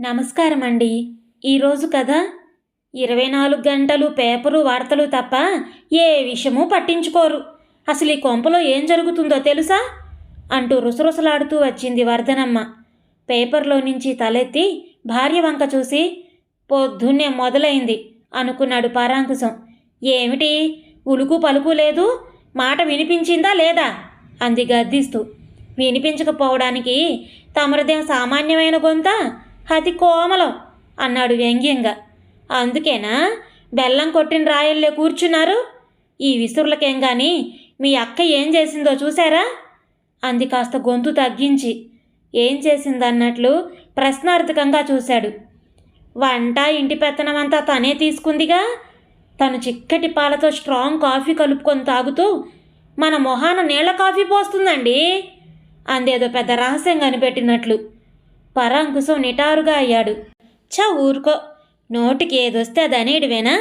నమస్కారం అండి ఈరోజు కథ? ఇరవై నాలుగు గంటలు పేపరు వార్తలు తప్ప ఏ విషయమూ పట్టించుకోరు. అసలు ఈ కొంపలో ఏం జరుగుతుందో తెలుసా? అంటూ రుసరుసలాడుతూ వచ్చింది వర్ధనమ్మ. పేపర్లో నుంచి తలెత్తి భార్య వంక చూసి పొద్దున్నే మొదలైంది అనుకున్నాడు పరాంకుశం. ఏమిటి? ఉలుకు పలుకు లేదు? మాట వినిపించిందా లేదా? అంది గద్దిస్తూ. వినిపించకపోవడానికి తమరిదేం సామాన్యమైన గొంత? అతి కోమలం అన్నాడు వ్యంగ్యంగా. అందుకేనా? బెల్లం కొట్టిన రాయల్లే కూర్చున్నారు? ఈ విసురులకేం కానీ మీ అక్క ఏం చేసిందో చూసారా అంది కాస్త గొంతు తగ్గించి. ఏం చేసిందన్నట్లు ప్రశ్నార్థకంగా చూశాడు. వంట ఇంటి పెత్తనమంతా తనే తీసుకుందిగా? తను చిక్కటి పాలతో స్ట్రాంగ్ కాఫీ కలుపుకొని తాగుతూ మన మొహాన నీళ్ళ కాఫీ పోస్తుందండి? అందేదో పెద్ద రహస్యం కనిపెట్టినట్లు పరాంకుశం నిటారుగా అయ్యాడు. చ ఊరుకో. నోటికి ఏదొస్తే అది అనేడివేనా?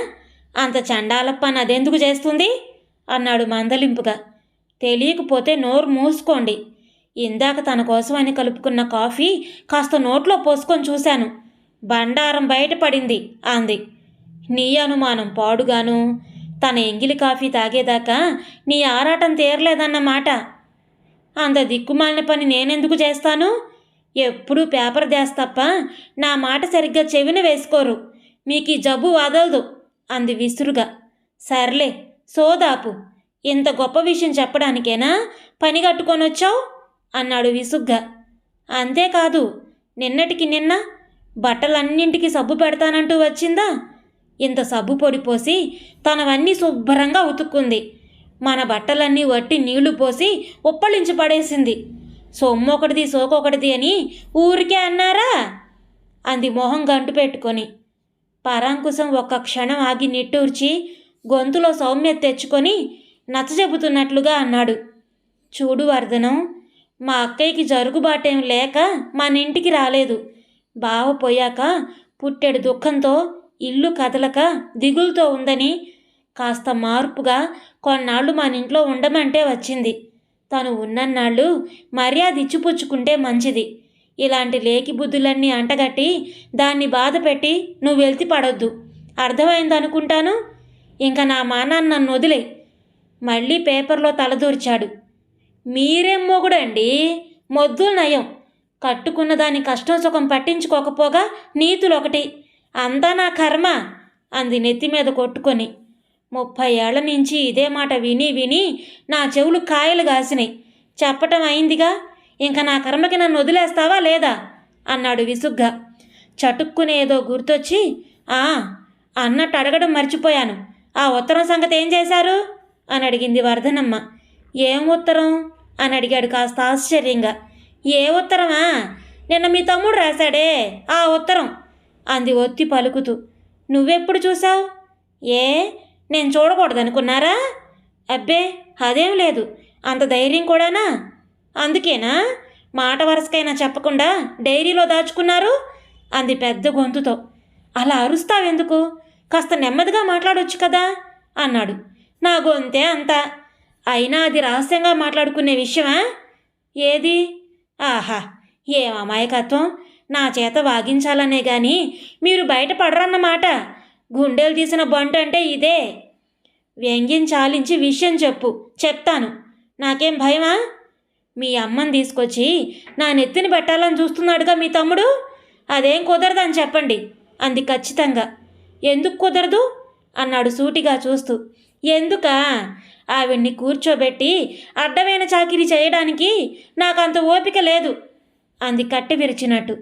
అంత చండాలప్ప అదెందుకు చేస్తుంది? అన్నాడు మందలింపుగా. తెలియకపోతే నోరు మూసుకోండి. ఇందాక తన కోసం అని కలుపుకున్న కాఫీ కాస్త నోట్లో పోసుకొని చూశాను. బండారం బయటపడింది అంది. నీ అనుమానం పాడుగాను. తన ఎంగిలి కాఫీ తాగేదాకా నీ ఆరాటం తీరలేదన్నమాట. అంత దిక్కుమాలిన పని నేనెందుకు చేస్తాను? ఎప్పుడూ పేపర్ దేస్తప్ప. నా మాట సరిగ్గా చెవిన వేసుకోరు. మీకు ఈ జబ్బు వదలదు అంది విసురుగా. సర్లే సోదాపు. ఇంత గొప్ప విషయం చెప్పడానికేనా? పని కట్టుకొని వచ్చావు అన్నాడు విసుగ్గా. అంతేకాదు నిన్నటికి నిన్న బట్టలన్నింటికి సబ్బు పెడతానంటూ వచ్చిందా? ఇంత సబ్బు పొడి పోసి తనవన్నీ శుభ్రంగా ఉతుక్కుంది. మన బట్టలన్నీ వట్టి నీళ్ళు పోసి ఉప్పళించి పడేసింది. సొమ్ము సొమ్మొకటిది సోకొకటిది అని ఊరికే అన్నారా? అంది మొహం గంటు పెట్టుకొని. పరాంకుశం ఒక్క క్షణం ఆగి నిట్టూర్చి గొంతులో సౌమ్యత తెచ్చుకొని నచ్చజెబుతున్నట్లుగా అన్నాడు. చూడు వర్ధనం మా అక్కయ్యకి జరుగుబాటేం లేక మన ఇంటికి రాలేదు. బావ పోయాక పుట్టెడు దుఃఖంతో ఇల్లు కదలక దిగులుతో ఉందని కాస్త మార్పుగా కొన్నాళ్ళు మన ఇంట్లో ఉండమంటే వచ్చింది. తను ఉన్నన్నాళ్ళు మర్యాద ఇచ్చిపుచ్చుకుంటే మంచిది. ఇలాంటి లేకి బుద్ధులన్నీ అంటగట్టి దాన్ని బాధ పెట్టి నువ్వు వెళ్తి పడొద్దు. అర్థమైందనుకుంటాను ఇంకా నా మానాన్ని నన్ను వదిలే. మళ్ళీ పేపర్లో తలదూర్చాడు. మీరేం మొగుడండి? మొద్దులు నయం. కట్టుకున్న దాని కష్టం సుఖం పట్టించుకోకపోగా నీతులు ఒకటి అంతా నా కర్మ! అంది నెత్తి మీద కొట్టుకొని. ముప్పై ఏళ్ళ నుంచి ఇదే మాట విని విని నా చెవులు కాయలు కాసినాయి. చెప్పటం అయిందిగా? ఇంకా నా కర్మకి నన్ను వదిలేస్తావా లేదా? అన్నాడు విసుగ్గా. చటుక్కునే ఏదో గుర్తొచ్చి ఆ అన్నట్టు అడగడం మర్చిపోయాను. ఆ ఉత్తరం సంగతి ఏం చేశారు? అని అడిగింది వర్ధనమ్మ ఏం ఉత్తరం? అని అడిగాడు కాస్త ఆశ్చర్యంగా. ఏ ఉత్తరమా? నిన్న మీ తమ్ముడు రాశాడే ఆ ఉత్తరం అంది ఒత్తి పలుకుతూ. నువ్వెప్పుడు చూసావు ఏ? నేను చూడకూడదనుకున్నారా? అబ్బే అదేం లేదు. అంత ధైర్యం కూడానా? అందుకేనా? మాట వరుసకైనా చెప్పకుండా డైరీలో దాచుకున్నారు? అంది పెద్ద గొంతుతో. అలా అరుస్తావెందుకు? కాస్త నెమ్మదిగా మాట్లాడొచ్చు కదా? అన్నాడు. నా గొంతే అంత. అయినా అది రహస్యంగా మాట్లాడుకునే విషయమా? ఏది? ఆహా ఏం అమాయకత్వం? నా చేత వాగించాలనే గాని మీరు బయటపడరన్నమాట. గుండెలు తీసిన బంటు అంటే ఇదే. వ్యంగ్యం చాలించి విషయం చెప్పు. చెప్తాను. నాకేం భయమా? మీ అమ్మని తీసుకొచ్చి నా నెత్తిని పెట్టాలని చూస్తున్నాడుగా మీ తమ్ముడు? అదేం కుదరదని చెప్పండి. అంది ఖచ్చితంగా. ఎందుకు కుదరదు? అన్నాడు సూటిగా చూస్తూ. ఎందుకా? ఆవిడ్ని కూర్చోబెట్టి అడ్డమైన చాకిరీ చేయడానికి నాకంత ఓపిక లేదు అంది కట్టె విరిచినట్టు.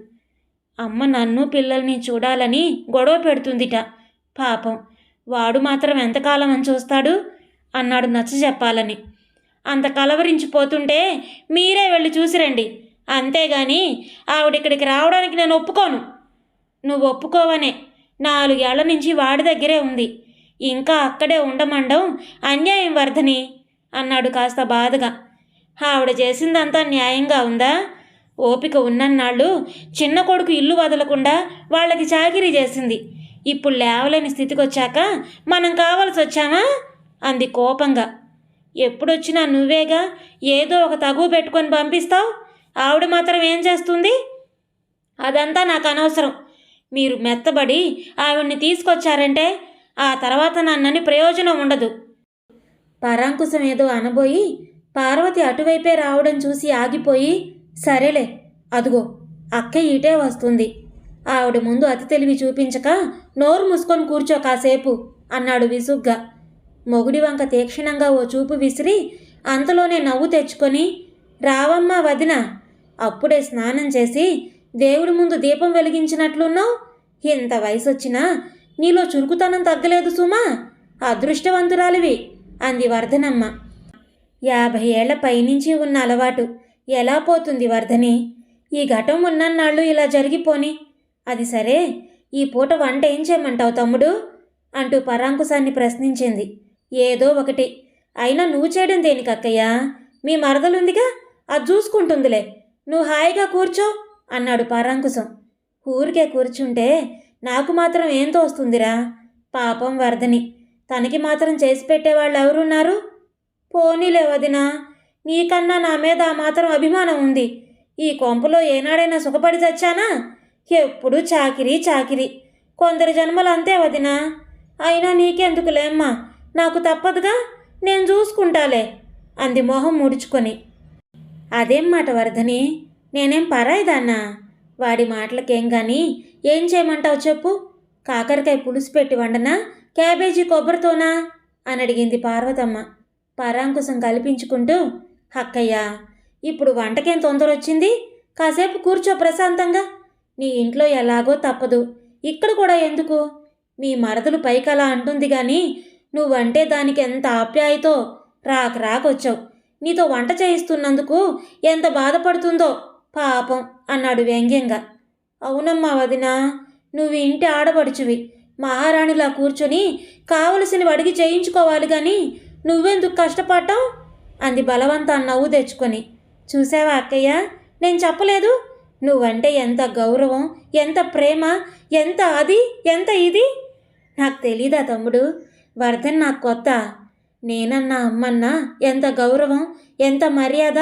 అమ్మ నన్ను పిల్లల్ని చూడాలని గొడవ పెడుతుందిట. పాపం వాడు మాత్రం ఎంతకాలం అని చూస్తాడు? అన్నాడు నచ్చ చెప్పాలని. అంత కలవరించిపోతుంటే మీరే వెళ్ళి చూసిరండి. అంతేగాని ఆవిడిక్కడికి రావడానికి నేను ఒప్పుకోను. నువ్వు ఒప్పుకోవనే. నాలుగేళ్ళ నుంచి వాడి దగ్గరే ఉంది. ఇంకా అక్కడే ఉండమండం అన్యాయం వర్ధని అన్నాడు కాస్త బాధగా. ఆవిడ చేసిందంతా న్యాయంగా ఉందా? ఓపిక ఉన్నన్నాళ్ళు చిన్న కొడుకు ఇల్లు వదలకుండా వాళ్ళకి చాకిరీ చేసింది. ఇప్పుడు లేవలేని స్థితికి వచ్చాక మనం కావాల్సి వచ్చామా అంది కోపంగా. ఎప్పుడొచ్చినా నువ్వేగా ఏదో ఒక తగువ పెట్టుకొని పంపిస్తావు? ఆవిడ మాత్రం ఏం చేస్తుంది? అదంతా నాకు అనవసరం. మీరు మెత్తబడి ఆవిడ్ని తీసుకొచ్చారంటే ఆ తర్వాత నన్నని ప్రయోజనం ఉండదు. పరాంకుశం ఏదో అనబోయి పార్వతి అటువైపే రావడం చూసి ఆగిపోయి సరేలే అదుగో అక్క ఇటే వస్తుంది. ఆవిడ ముందు అతి తెలివి చూపించక నోరు మూసుకొని కూర్చో కాసేపు అన్నాడు విసుగ్గా. మొగుడి వంక తీక్షణంగా ఓ చూపు విసిరి అంతలోనే నవ్వు తెచ్చుకొని రావమ్మా వదిన అప్పుడే స్నానం చేసి దేవుడి ముందు దీపం వెలిగించినట్లున్నావు? ఇంత వయసొచ్చినా నీలో చురుకుతనం తగ్గలేదు సుమా. అదృష్టవంతురాలివి అంది వర్ధనమ్మ. యాభై ఏళ్ళ పైనుంచి ఉన్న అలవాటు ఎలా పోతుంది వర్ధని? ఈ ఘటం ఉన్నన్నాళ్ళు ఇలా జరిగిపోని అది సరే ఈ పూట వంట ఏం చేయమంటావు తమ్ముడు? అంటూ పరాంకుశాన్ని ప్రశ్నించింది. ఏదో ఒకటి. అయినా నువ్వు చేయడం దేనికి అక్కయ్యా? మీ మరదలుందిగా? అది చూసుకుంటుందిలే. నువ్వు హాయిగా కూర్చో అన్నాడు పరాంకుశం. ఊరికే కూర్చుంటే నాకు మాత్రం ఏం తోస్తుందిరా? పాపం వర్ధని తనకి మాత్రం చేసి పెట్టేవాళ్ళు ఎవరున్నారు? పోనీలే వదినా. నీకన్నా నా మీద ఆ మాత్రం అభిమానం ఉంది. ఈ కొంపలో ఏనాడైనా సుఖపడి చచ్చానా? ఎప్పుడు చాకిరి చాకిరి. కొందరి జన్మలు అంతే వదినా. అయినా నీకెందుకులేమ్మా? నాకు తప్పదుగా? నేను చూసుకుంటాలే అంది మొహం ముడుచుకొని. అదేం మాట వరదని? నేనేం పరాయిదాన్నా? వాడి మాటలకేం గాని? ఏం చేయమంటావు చెప్పు? కాకరకాయ పులుసు పెట్టి వండనా? క్యాబేజీ కొబ్బరితోనా? అని అడిగింది పార్వతమ్మ. పరాంకుశం కల్పించుకుంటూ హక్కయ్య ఇప్పుడు వంటకేం తొందర వచ్చింది కాసేపు కూర్చో ప్రశాంతంగా. నీ ఇంట్లో ఎలాగో తప్పదు. ఇక్కడ కూడా ఎందుకు? మీ మరదలు అలా అంటుంది కానీ నువ్వంటే దానికి ఎంత ఆప్యాయతో రాక రాకొచ్చావు నీతో వంట చేయిస్తున్నందుకు ఎంత బాధపడుతుందో పాపం అన్నాడు వ్యంగ్యంగా. అవునమ్మా వదిన నువ్వు ఇంటి ఆడపడుచువి. మహారాణిలా కూర్చొని కావలసినవి అడిగి చేయించుకోవాలి కానీ నువ్వెందుకు కష్టపడ్డావు? అంది బలవంత నవ్వు తెచ్చుకొని. చూసావా అక్కయ్య? నేను చెప్పలేదు. నువ్వంటే ఎంత గౌరవం ఎంత ప్రేమ ఎంత అది ఎంత ఇది? నాకు తెలీదా తమ్ముడు? వర్ధన్ నాకు కొత్త. నేనన్నా అమ్మన్నా ఎంత గౌరవం ఎంత మర్యాద?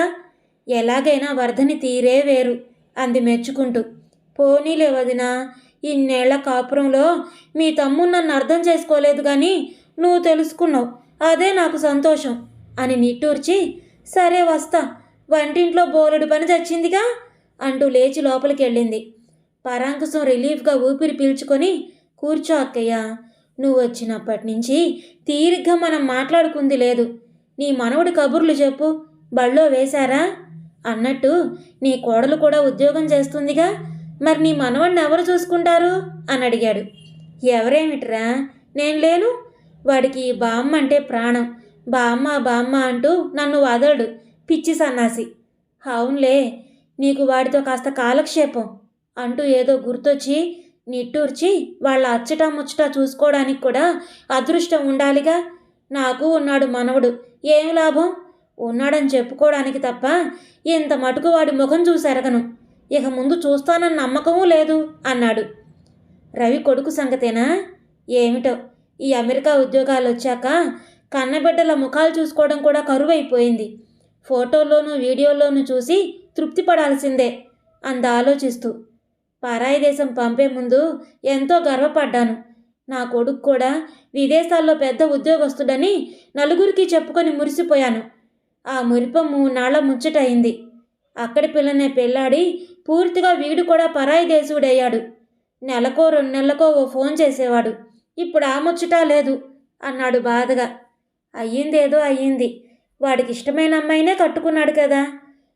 ఎలాగైనా వర్ధని తీరే వేరు అంది మెచ్చుకుంటూ. పోనీలే వదినా ఇన్నేళ్ళ కాపురంలో మీ తమ్ముడు నన్ను అర్థం చేసుకోలేదు కానీ నువ్వు తెలుసుకున్నావు. అదే నాకు సంతోషం అని నిట్టూర్చి సరే వస్తా వంటింట్లో బోలెడు పని చచ్చిందిగా? అంటూ లేచి లోపలికి వెళ్ళింది పరాంకుశం రిలీఫ్గా ఊపిరి పీల్చుకొని కూర్చో అక్కయ్య నువ్వు వచ్చినప్పటి నుంచి తీరిగ్గా మనం మాట్లాడుకుంది లేదు. నీ మనవడి కబుర్లు చెప్పు. బళ్ళో వేశారా? అన్నట్టు నీ కోడలు కూడా ఉద్యోగం చేస్తుందిగా. మరి నీ మనవడిని ఎవరు చూసుకుంటారు? అని అడిగాడు. ఎవరేమిట్రా? నేను లేను. వాడికి బామ్మ అంటే ప్రాణం. బామ్మ బామ్మ అంటూ నన్ను వదలడు. పిచ్చి సన్నాసి. అవునులే. నీకు వాడితో కాస్త కాలక్షేపం అంటూ ఏదో గుర్తొచ్చి నిట్టూర్చి వాళ్ళ అచ్చట ముచ్చట చూసుకోవడానికి కూడా అదృష్టం ఉండాలిగా. నాకు ఉన్నాడు మనవడు. ఏం లాభం? ఉన్నాడని చెప్పుకోవడానికి తప్ప ఇంత మటుకు వాడి ముఖం చూసెరగను ఇక ముందు చూస్తానన్న నమ్మకమూ లేదు అన్నాడు. రవి కొడుకు సంగతేనా? ఏమిటో? ఈ అమెరికా ఉద్యోగాలు వచ్చాక కన్నబిడ్డల ముఖాలు చూసుకోవడం కూడా కరువైపోయింది. ఫోటోల్లోనూ వీడియోల్లోనూ చూసి తృప్తి పడాల్సిందే అంద ఆలోచిస్తూ. పరాయి దేశం పంపే ముందు ఎంతో గర్వపడ్డాను. నా కొడుకు కూడా విదేశాల్లో పెద్ద ఉద్యోగస్తుడని నలుగురికి చెప్పుకొని మురిసిపోయాను. ఆ మురిపము నాళ్ళ ముచ్చటయింది. అక్కడి పిల్లనే పెళ్ళాడి పూర్తిగా వీడు కూడా పరాయి దేశుడయ్యాడు. నెలకో రెండు నెలలకో ఓ ఫోన్ చేసేవాడు. ఇప్పుడు ఆ ముచ్చట లేదు అన్నాడు బాధగా. అయ్యిందేదో అయ్యింది. వాడికి ఇష్టమైన అమ్మాయినే కట్టుకున్నాడు కదా.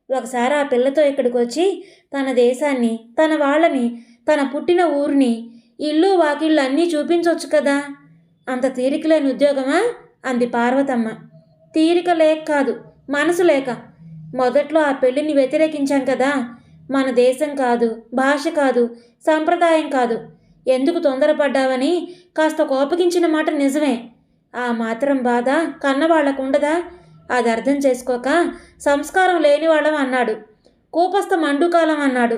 ఒకసారి ఆ పిల్లతో ఇక్కడికి వచ్చి తన దేశాన్ని తన వాళ్ళని తన పుట్టిన ఊరిని ఇల్లు వాకిళ్ళు అన్నీ చూపించవచ్చు కదా. అంత తీరిక లేని ఉద్యోగమా? అంది పార్వతమ్మ. తీరిక లేక కాదు మనసు లేక. మొదట్లో ఆ పెళ్ళిని వ్యతిరేకించాం కదా. మన దేశం కాదు భాష కాదు సంప్రదాయం కాదు. ఎందుకు తొందరపడ్డావని కాస్త కోపగించిన మాట నిజమే. ఆ మాత్రం బాధ కన్నవాళ్ళకు ఉండదా? అది అర్థం చేసుకోక సంస్కారం లేని వాళ్ళం అన్నాడు. కూపస్థ మండుకాలం అన్నాడు.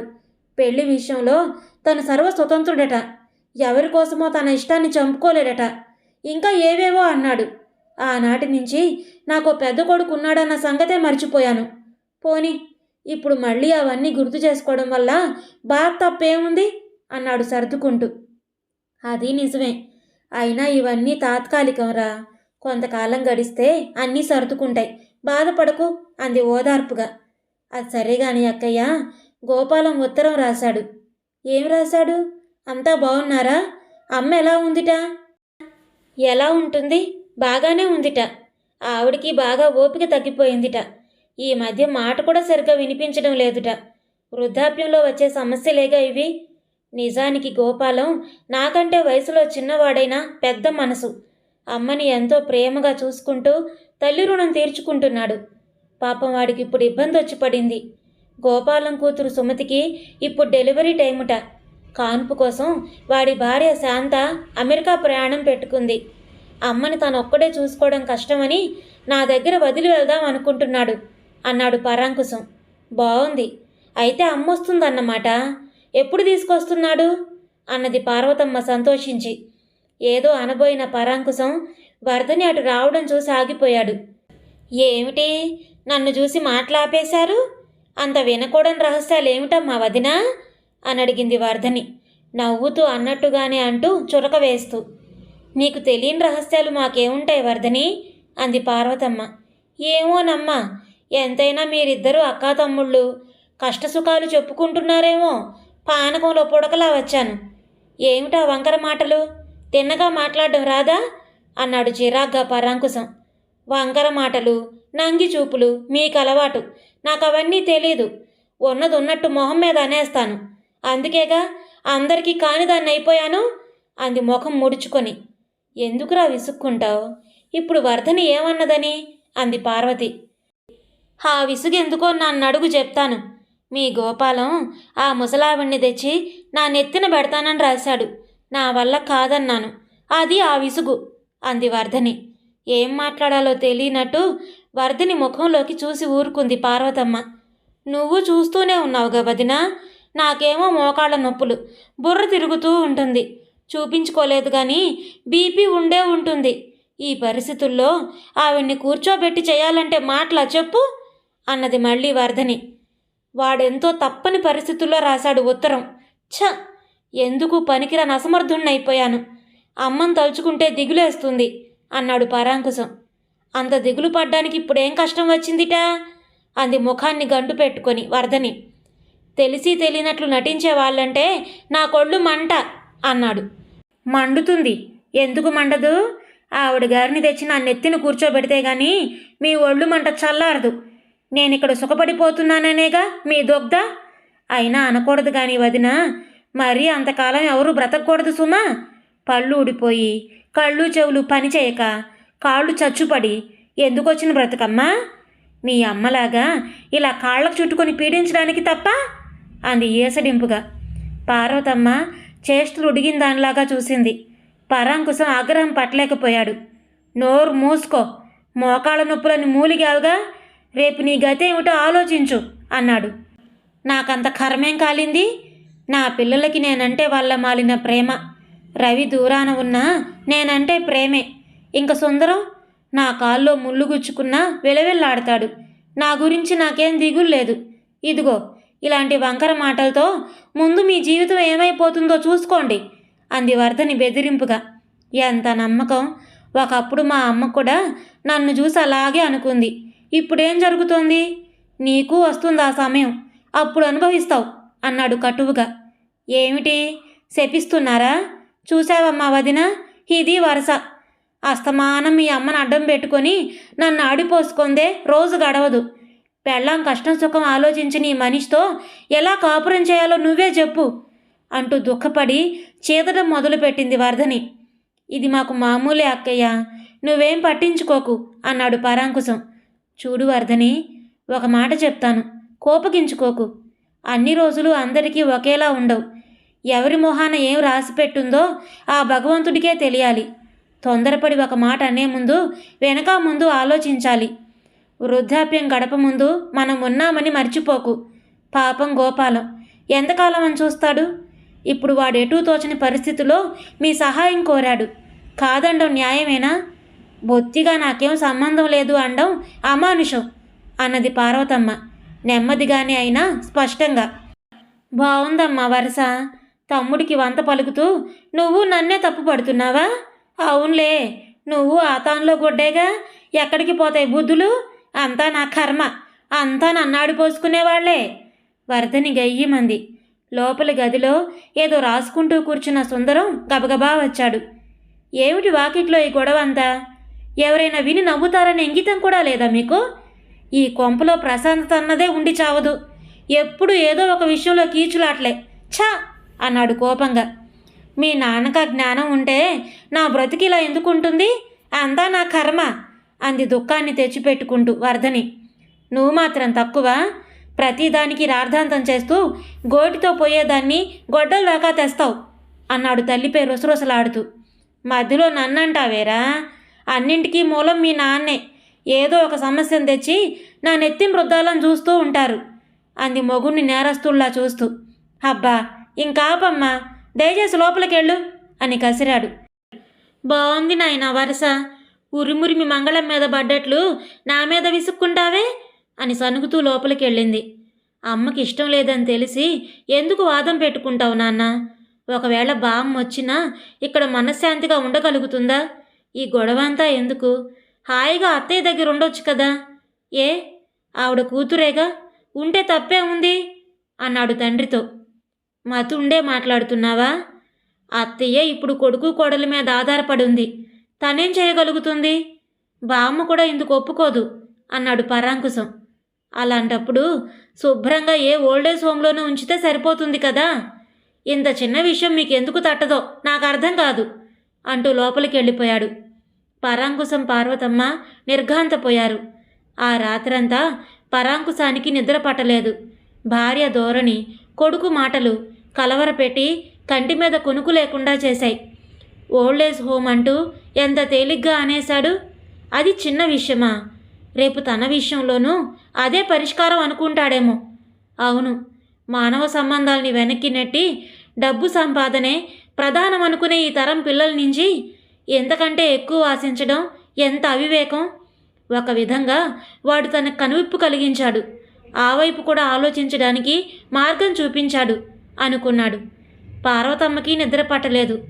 పెళ్ళి విషయంలో తను సర్వ స్వతంత్రుడట ఎవరి కోసమో తన ఇష్టాన్ని చంపుకోలేడట. ఇంకా ఏవేవో అన్నాడు. ఆనాటి నుంచి నాకు పెద్ద కొడుకు ఉన్నాడన్న సంగతే మర్చిపోయాను. పోని ఇప్పుడు మళ్ళీ అవన్నీ గుర్తు చేసుకోవడం వల్ల బాధ తప్పేముంది? అన్నాడు సర్దుకుంటూ. అది నిజమే. అయినా ఇవన్నీ తాత్కాలికంరా కొంతకాలం గడిస్తే అన్నీ సర్దుకుంటాయి. బాధపడకు అంది ఓదార్పుగా. అది సరే గాని అక్కయ్య గోపాలం ఉత్తరం రాశాడు. ఏం రాశాడు? అంతా బాగున్నారా అమ్మ ఎలా ఉందిట? ఎలా ఉంటుంది? బాగానే ఉందిట. ఆవిడికి బాగా ఓపిక తగ్గిపోయిందిట. ఈ మధ్య మాట కూడా సరిగ్గా వినిపించడం లేదుట. వృద్ధాప్యంలో వచ్చే సమస్యలేగా ఇవి. నిజానికి గోపాలం నాకంటే వయసులో చిన్నవాడైనా పెద్ద మనసు. అమ్మని ఎంతో ప్రేమగా చూసుకుంటూ తల్లి రుణం తీర్చుకుంటున్నాడు. పాపం వాడికి ఇప్పుడు ఇబ్బంది వచ్చి పడింది. గోపాలం కూతురు సుమతికి ఇప్పుడు డెలివరీ టైముట. కాన్పు కోసం వాడి భార్య శాంత అమెరికా ప్రయాణం పెట్టుకుంది. అమ్మని తను ఒక్కడే చూసుకోవడం కష్టమని నా దగ్గర వదిలి వెళ్దాం అనుకుంటున్నాడు అన్నాడు పరాంకుశం. బాగుంది అయితే అమ్మ వస్తుందన్నమాట ఎప్పుడు తీసుకొస్తున్నాడు? అన్నది పార్వతమ్మ సంతోషించి. ఏదో అనబోయిన పరాంకుశం వరదని అటు రావడం చూసి ఆగిపోయాడు. ఏమిటి? నన్ను చూసి మాట్లాపేశారు? అంత వినకూడని రహస్యాలు ఏమిటమ్మా వదినా? అని అడిగింది వర్ధని నవ్వుతూ అన్నట్టుగానే అంటూ చురక వేస్తూ. నీకు తెలియని రహస్యాలు మాకేముంటాయి వర్ధని అంది పార్వతమ్మ. ఏమోనమ్మా ఎంతైనా మీరిద్దరూ అక్కా తమ్ముళ్ళు కష్టసుఖాలు చెప్పుకుంటున్నారేమో. పానకంలో పుడకలా వచ్చాను. ఏమిటా వంకర మాటలు? తిన్నగా మాట్లాడడం రాదా? అన్నాడు చిరాగ్గా పరాంకుశం. వంకర మాటలు నంగి చూపులు మీకు అలవాటు నాకు అవన్నీ తెలీదు. ఉన్నది ఉన్నట్టు మొహం మీద అనేస్తాను. అందుకేగా అందరికీ కానిదాన్ని అయిపోయాను అంది ముఖం ముడుచుకొని. ఎందుకురా విసుక్కుంటావు? ఇప్పుడు వర్ధని ఏమన్నదని? అంది పార్వతి. ఆ విసుగెందుకో నన్ను అడుగు చెప్తాను. మీ గోపాలం ఆ ముసలావిణ్ణి తెచ్చి నా నెత్తిన పెడతానని రాశాడు. నా వల్ల కాదన్నాను. అది ఆ విసుగు అంది వర్ధని. ఏం మాట్లాడాలో తెలియనట్టు వర్ధని ముఖంలోకి చూసి ఊరుకుంది పార్వతమ్మ. నువ్వు చూస్తూనే ఉన్నావుగా వదినా. నాకేమో మోకాళ్ళ నొప్పులు. బుర్ర తిరుగుతూ ఉంటుంది. చూపించుకోలేదు కానీ బీపీ ఉండే ఉంటుంది. ఈ పరిస్థితుల్లో ఆవిడ్ని కూర్చోబెట్టి చేయాలంటే మాటలా చెప్పు అన్నది మళ్ళీ వర్ధని. వాడెంతో తప్పని పరిస్థితుల్లో రాశాడు ఉత్తరం. ఛ! ఎందుకు పనికిరాని అసమర్థుణ్ణైపోయాను? అమ్మను తలుచుకుంటే దిగులేస్తుంది అన్నాడు పరాంకుశం. అంత దిగులు పడ్డానికి ఇప్పుడేం కష్టం వచ్చిందిటా? అంది ముఖాన్ని గంటు పెట్టుకొని వర్ధని తెలిసి తెలియనట్లు నటించే వాళ్ళంటే నా కొళ్ళు మంట అన్నాడు. మండుతుంది. ఎందుకు మండదు? ఆవిడ గారిని తెచ్చి నా నెత్తిని కూర్చోబెడితే గాని మీ ఒళ్ళు మంట చల్లారదు. నేను ఇక్కడ సుఖపడిపోతున్నాననేగా మీ దొగ్ధ? అయినా అనకూడదు కానీ వదిన మరీ అంతకాలం ఎవరు బ్రతకూడదు సుమా? పళ్ళు ఊడిపోయి కళ్ళు చెవులు పని చేయక కాళ్ళు చచ్చుపడి ఎందుకు వచ్చిన బ్రతకమ్మా? మీ అమ్మలాగా ఇలా కాళ్ళకు చుట్టుకొని పీడించడానికి తప్ప? అంది ఏసడింపుగా. పార్వతమ్మ చేష్టలు ఉడిగిన దానిలాగా చూసింది. పరాంకుశం ఆగ్రహం పట్టలేకపోయాడు. నోరు మూసుకో మోకాళ్ళ నొప్పులని మూలిగావుగా రేపు నీ గతి ఏమిటో ఆలోచించు అన్నాడు. నాకంత కర్మేం కాలింది? నా పిల్లలకి నేనంటే వాళ్ళ మాలిన ప్రేమ. రవి దూరాన ఉన్నా నేనంటే ప్రేమే. ఇంక సుందరం నా కాల్లో ముళ్ళు గుచ్చుకున్నా విలవిల్లాడతాడు. నా గురించి నాకేం దిగులు లేదు. ఇదిగో ఇలాంటి వంకర మాటలతో ముందు మీ జీవితం ఏమైపోతుందో చూసుకోండి అంది వర్ధని బెదిరింపుగా. ఎంత నమ్మకం. ఒకప్పుడు మా అమ్మ కూడా నన్ను చూసి అలాగే అనుకుంది. ఇప్పుడేం జరుగుతోంది? నీకు వస్తుంది ఆ సమయం. అప్పుడు అనుభవిస్తావు. అన్నాడు కటువుగా. ఏమిటి? శపిస్తున్నారా? చూసావమ్మా వదిన? ఇది వరస. అస్తమానం మీ అమ్మను అడ్డం పెట్టుకొని నన్ను ఆడిపోసుకుందే రోజు గడవదు. పెళ్ళాం కష్టం సుఖం ఆలోచించి నీ మనిషితో ఎలా కాపురం చేయాలో నువ్వే చెప్పు అంటూ దుఃఖపడి చీదడం మొదలుపెట్టింది వర్ధని ఇది మాకు మామూలే అక్కయ్య. నువ్వేం పట్టించుకోకు అన్నాడు పరాంకుశం. చూడు వర్ధని ఒక మాట చెప్తాను. కోపగించుకోకు. అన్ని రోజులు అందరికీ ఒకేలా ఉండవు. ఎవరి మొహాన ఏం రాసిపెట్టుందో ఆ భగవంతుడికే తెలియాలి. తొందరపడి ఒక మాట అనే ముందు వెనక ముందు ఆలోచించాలి. వృద్ధాప్యం గడప ముందు మనం ఉన్నామని మర్చిపోకు. పాపం గోపాలం ఎంతకాలం అని చూస్తాడు? ఇప్పుడు వాడు ఎటూ తోచని పరిస్థితిలో మీ సహాయం కోరాడు. కాదండం న్యాయమేనా? బొత్తిగా నాకేం సంబంధం లేదు అండం అమానుషం అన్నది పార్వతమ్మ. నెమ్మదిగానే అయినా స్పష్టంగా. బాగుందమ్మా వరస. తమ్ముడికి వంత పలుకుతూ నువ్వు నన్నే తప్పు పడుతున్నావా? అవునులే. నువ్వు ఆతాన్లో గుడ్డేగా. ఎక్కడికి పోతాయి బుద్ధులు? అంతా నా కర్మ. అంతా నన్నాడు పోసుకునేవాళ్ళే. వరదని గయ్యమంది. లోపల గదిలో ఏదో రాసుకుంటూ కూర్చున్న సుందరం గబగబా వచ్చాడు. ఏమిటి వాకిట్లో ఈ గొడవ అంతా ఎవరైనా విని నవ్వుతారనే ఇంగితం కూడా లేదా మీకు? ఈ కొంపలో ప్రశాంతత అన్నదే ఉండి చావదు. ఎప్పుడు ఏదో ఒక విషయంలో కీచులాట్లే. ఛా! అన్నాడు కోపంగా. మీ నాన్నక జ్ఞానం ఉంటే నా బ్రతికిలా ఎందుకు ఉంటుంది అంతా నా కర్మ అంది దుఃఖాన్ని తెచ్చిపెట్టుకుంటూ వర్ధని నువ్వు మాత్రం తక్కువ. ప్రతిదానికి రార్ధాంతం చేస్తూ గోటితో పోయేదాన్ని గొడ్డల దాకా తెస్తావు అన్నాడు తల్లిపై రుసరుసలాడుతూ. మధ్యలో నన్నంటావేరా? అన్నింటికీ మూలం మీ నాన్నే. ఏదో ఒక సమస్యను తెచ్చి నా నెత్తిన రుద్దాలని చూస్తూ ఉంటారు అంది మొగుణ్ణి నేరస్తుల్లా చూస్తూ. అబ్బా ఇంకాపమ్మా దయచేసి లోపలికెళ్ళు అని కసిరాడు. బాగుంది నాయన వరుస ఉరిమురిమి మంగళం మీద పడ్డట్లు నా మీద విసుక్కుంటావే అని సనుగుతూ లోపలికెళ్ళింది. అమ్మకి ఇష్టం లేదని తెలిసి ఎందుకు వాదం పెట్టుకుంటావు నాన్న? ఒకవేళ బామ్మ వచ్చినా ఇక్కడ మనశ్శాంతిగా ఉండగలుగుతుందా? ఈ గొడవ అంతా ఎందుకు? హాయిగా అత్తయ్య దగ్గర ఉండొచ్చు కదా? ఏ? ఆవిడ కూతురేగా? ఉంటే తప్పే ఉంది? అన్నాడు తండ్రితో. మతుండే మాట్లాడుతున్నావా? అత్తయ్య ఇప్పుడు కొడుకు కోడలి మీద ఆధారపడి ఉంది తనేం చేయగలుగుతుంది? బామ్మ కూడా ఇందుకు ఒప్పుకోదు అన్నాడు పరాంకుశం. అలాంటప్పుడు శుభ్రంగా ఏ ఓల్డేజ్ హోమ్లోనూ ఉంచితే సరిపోతుంది కదా? ఇంత చిన్న విషయం మీకు ఎందుకు తట్టదో? నాకు అర్థం కాదు అంటూ లోపలికి వెళ్ళిపోయాడు పరాంకుశం పార్వతమ్మ నిర్ఘాంతపోయారు. ఆ రాత్రంతా పరాంకుశానికి నిద్ర పట్టలేదు. భార్య ధోరణి కొడుకు మాటలు కలవరపెట్టి కంటి మీద కొనుకు లేకుండా చేశాయి. ఓల్డేజ్ హోమ్ అంటూ ఎంత తేలిగ్గా అనేశాడు? అది చిన్న విషయమా? రేపు తన విషయంలోనూ అదే పరిష్కారం అనుకుంటాడేమో. అవును మానవ సంబంధాలని వెనక్కి నెట్టి డబ్బు సంపాదనే ప్రధానం అనుకునే ఈ తరం పిల్లల నుంచి ఎంతకంటే ఎక్కువ ఆశించడం ఎంత అవివేకం? ఒక విధంగా వాడు తన కనువిప్పు కలిగించాడు. ఆ వైపు కూడా ఆలోచించడానికి మార్గం చూపించాడు అనుకున్నాడు. పార్వతమ్మకి నిద్ర పట్టలేదు.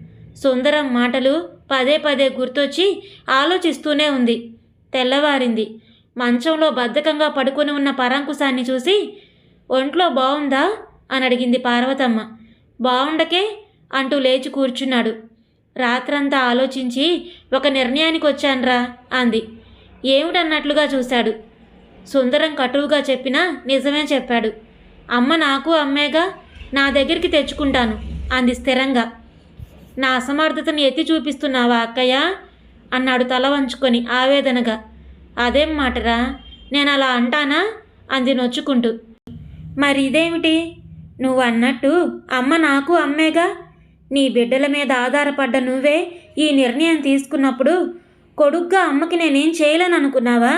సుందరం మాటలు పదే పదే గుర్తొచ్చి ఆలోచిస్తూనే ఉంది. తెల్లవారింది. మంచంలో బద్ధకంగా పడుకొని ఉన్న పరాంకుశాన్ని చూసి ఒంట్లో బాగుందా అని అడిగింది పార్వతమ్మ. బాగుండకే అంటూ లేచి కూర్చున్నాడు. రాత్రంతా ఆలోచించి ఒక నిర్ణయానికి వచ్చానరా అంది. ఏమిటన్నట్లుగా చూశాడు. సుందరం కటువుగా చెప్పినా నిజమే చెప్పాడు. అమ్మ నాకు అమ్మేగా నా దగ్గరికి తెచ్చుకుంటాను అంది స్థిరంగా. నా అసమర్థతను ఎత్తి చూపిస్తున్నావా అక్కయ్య? అన్నాడు తల వంచుకొని ఆవేదనగా. అదేం మాటరా? నేను అలా అంటానా? అంది నొచ్చుకుంటూ. మరి ఇదేమిటి నువ్వు అన్నట్టు అమ్మ నాకు అమ్మేగా నీ బిడ్డల మీద ఆధారపడ్డ నువ్వే ఈ నిర్ణయం తీసుకున్నప్పుడు కొడుగ్గా అమ్మకి నేనేం చేయలేను అనుకున్నావా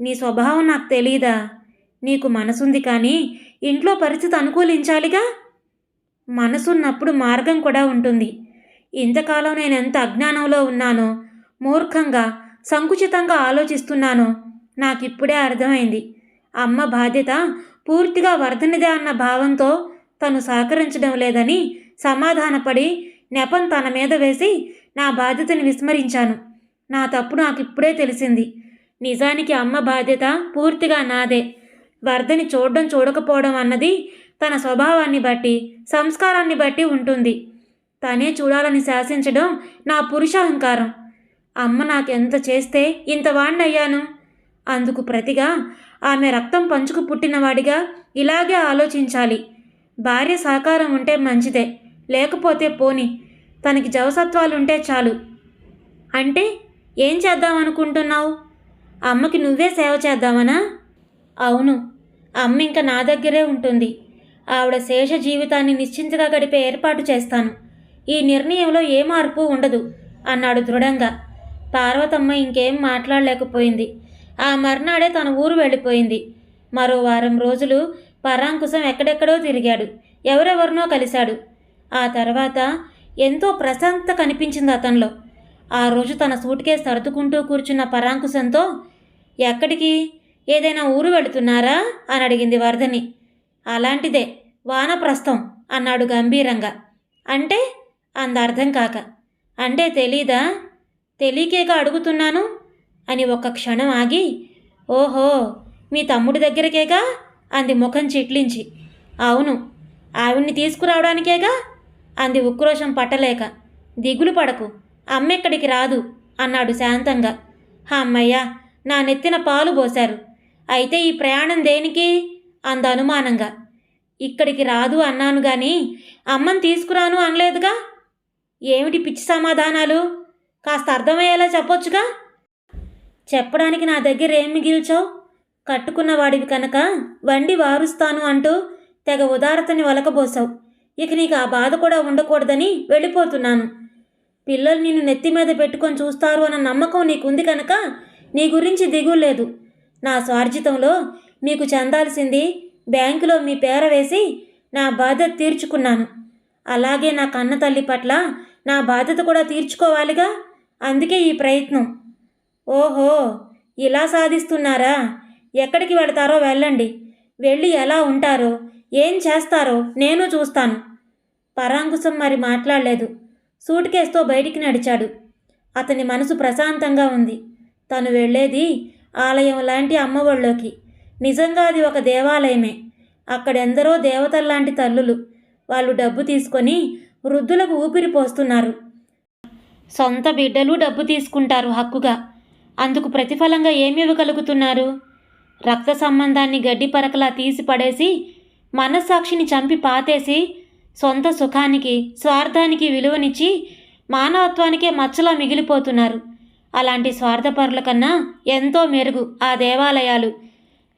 నీ స్వభావం నాకు తెలీదా? నీకు మనసుంది కానీ ఇంట్లో పరిస్థితి అనుకూలించాలిగా? మనసున్నప్పుడు మార్గం కూడా ఉంటుంది. ఇంతకాలం నేను ఎంత అజ్ఞానంలో ఉన్నానో మూర్ఖంగా సంకుచితంగా ఆలోచిస్తున్నానో నాకిప్పుడే అర్థమైంది. అమ్మ బాధ్యత పూర్తిగా వర్ధనిదే అన్న భావంతో తను సహకరించడం లేదని సమాధానపడి నెపం తన మీద వేసి నా బాధ్యతని విస్మరించాను. నా తప్పు నాకు ఇప్పుడే తెలిసింది. నిజానికి అమ్మ బాధ్యత పూర్తిగా నాదే. వర్ధని చూడడం చూడకపోవడం అన్నది తన స్వభావాన్ని బట్టి సంస్కారాన్ని బట్టి ఉంటుంది. తనే చూడాలని శాసించడం నా పురుషాహంకారం అమ్మ నాకెంత చేస్తే ఇంత వాణ్ణయ్యాను? అందుకు ప్రతిగా ఆమె రక్తం పంచుకు పుట్టినవాడిగా ఇలాగే ఆలోచించాలి. భార్య సహకారం ఉంటే మంచిదే. లేకపోతే పోని తనకి జవసత్వాలుంటే చాలు. అంటే ఏం చేద్దామనుకుంటున్నావు? అమ్మకి నువ్వే సేవ చేద్దామనా? అవును అమ్మ ఇంకా నా దగ్గరే ఉంటుంది. ఆవిడ శేష జీవితాన్ని నిశ్చింతగా గడిపే ఏర్పాటు చేస్తాను. ఈ నిర్ణయంలో ఏ మార్పు ఉండదు అన్నాడు దృఢంగా. పార్వతమ్మ ఇంకేం మాట్లాడలేకపోయింది. ఆ మర్నాడే తన ఊరు వెళ్ళిపోయింది. మరో వారం రోజులు పరాంకుశం ఎక్కడెక్కడో తిరిగాడు. ఎవరెవరినో కలిశాడు. ఆ తర్వాత ఎంతో ప్రశాంతత కనిపించింది అతనిలో. ఆ రోజు తన సూట్కే సర్దుకుంటూ కూర్చున్న పరాంకుశంతో ఎక్కడికి? ఏదైనా ఊరు వెళుతున్నారా? అని అడిగింది వర్ధని అలాంటిదే వానప్రస్థం అన్నాడు గంభీరంగా. అంటే? అందర్థం కాక. అంటే తెలీదా? తెలియకేగా అడుగుతున్నాను? అని ఒక క్షణం ఆగి ఓహో మీ తమ్ముడి దగ్గరకేగా? అంది ముఖం చిట్లించి. అవును ఆవిడ్ని తీసుకురావడానికేగా? అంది ఉక్రోషం పట్టలేక. దిగులు పడకు. అమ్మెక్కడికి రాదు అన్నాడు శాంతంగా. అమ్మయ్య నా నెత్తిన పాలు పోశారు. అయితే ఈ ప్రయాణం దేనికి? అంద అనుమానంగా. ఇక్కడికి రాదు అన్నాను గాని అమ్మని తీసుకురాను అనలేదుగా? ఏమిటి పిచ్చి సమాధానాలు? కాస్త అర్థమయ్యేలా చెప్పొచ్చుగా? చెప్పడానికి నా దగ్గర ఏం మిగిల్చావు? కట్టుకున్న వాడివి కనుక వండి వారుస్తాను అంటూ తెగ ఉదారతని వలకబోసావు. ఇక నీకు ఆ బాధ కూడా ఉండకూడదని వెళ్ళిపోతున్నాను. పిల్లలు నిన్ను నెత్తి మీద పెట్టుకొని చూస్తారు అన్న నమ్మకం నీకుంది కనుక నీ గురించి దిగులేదు నా స్వార్జితంలో మీకు చెందాల్సింది బ్యాంకులో మీ పేర వేసి నా బాధ్యత తీర్చుకున్నాను. అలాగే నా కన్న తల్లి పట్ల నా బాధ్యత కూడా తీర్చుకోవాలిగా? అందుకే ఈ ప్రయత్నం. ఓహో ఇలా సాధిస్తున్నారా? ఎక్కడికి వెళతారో వెళ్ళండి. వెళ్ళి ఎలా ఉంటారో ఏం చేస్తారో నేను చూస్తాను. పరాంకుశం మరి మాట్లాడలేదు. సూట్ కేసుతో బయటికి నడిచాడు. అతని మనసు ప్రశాంతంగా ఉంది. తను వెళ్ళేది ఆలయం లాంటి అమ్మఒళ్ళోకి. నిజంగా అది ఒక దేవాలయమే. అక్కడెందరో దేవతల్లాంటి తల్లులు. వాళ్ళు డబ్బు తీసుకొని వృద్ధులకు ఊపిరి పోస్తున్నారు. సొంత బిడ్డలు డబ్బు తీసుకుంటారు హక్కుగా. అందుకు ప్రతిఫలంగా ఏమి ఇవ్వగలుగుతున్నారు రక్త సంబంధాన్ని గడ్డి పరకలా తీసి పడేసి మనస్సాక్షిని చంపి పాతేసి సొంత సుఖానికి స్వార్థానికి విలువనిచ్చి మానవత్వానికే మచ్చలా మిగిలిపోతున్నారు. అలాంటి స్వార్థపరుల కన్నా ఎంతో మెరుగు ఆ దేవాలయాలు.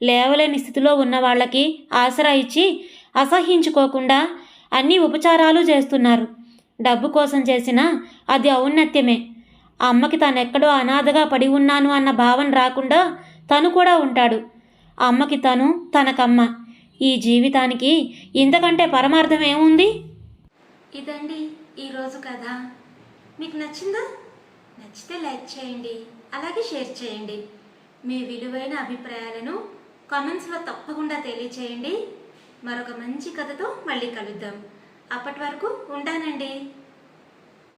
లేవలేని స్థితిలో ఉన్న వాళ్ళకి ఆసరా ఇచ్చి అసహించుకోకుండా అన్ని ఉపచారాలు చేస్తున్నారు. డబ్బు కోసం చేసిన అది ఔన్నత్యమే. అమ్మకి తానెక్కడో అనాథగా పడి ఉన్నాను అన్న భావన రాకుండా తను కూడా ఉంటాడు. అమ్మకి తను తనకమ్మ. ఈ జీవితానికి ఇంతకంటే పరమార్థం ఏముంది? ఇదండి ఈరోజు కథ. మీకు నచ్చిందా? నచ్చితే లైక్ చేయండి అలాగే షేర్ చేయండి. మీ విలువైన అభిప్రాయాలను కామెంట్స్లో తప్పకుండా తెలియచేయండి. మరొక మంచి కథతో మళ్ళీ కలుద్దాం. అప్పటి వరకు ఉంటానండి.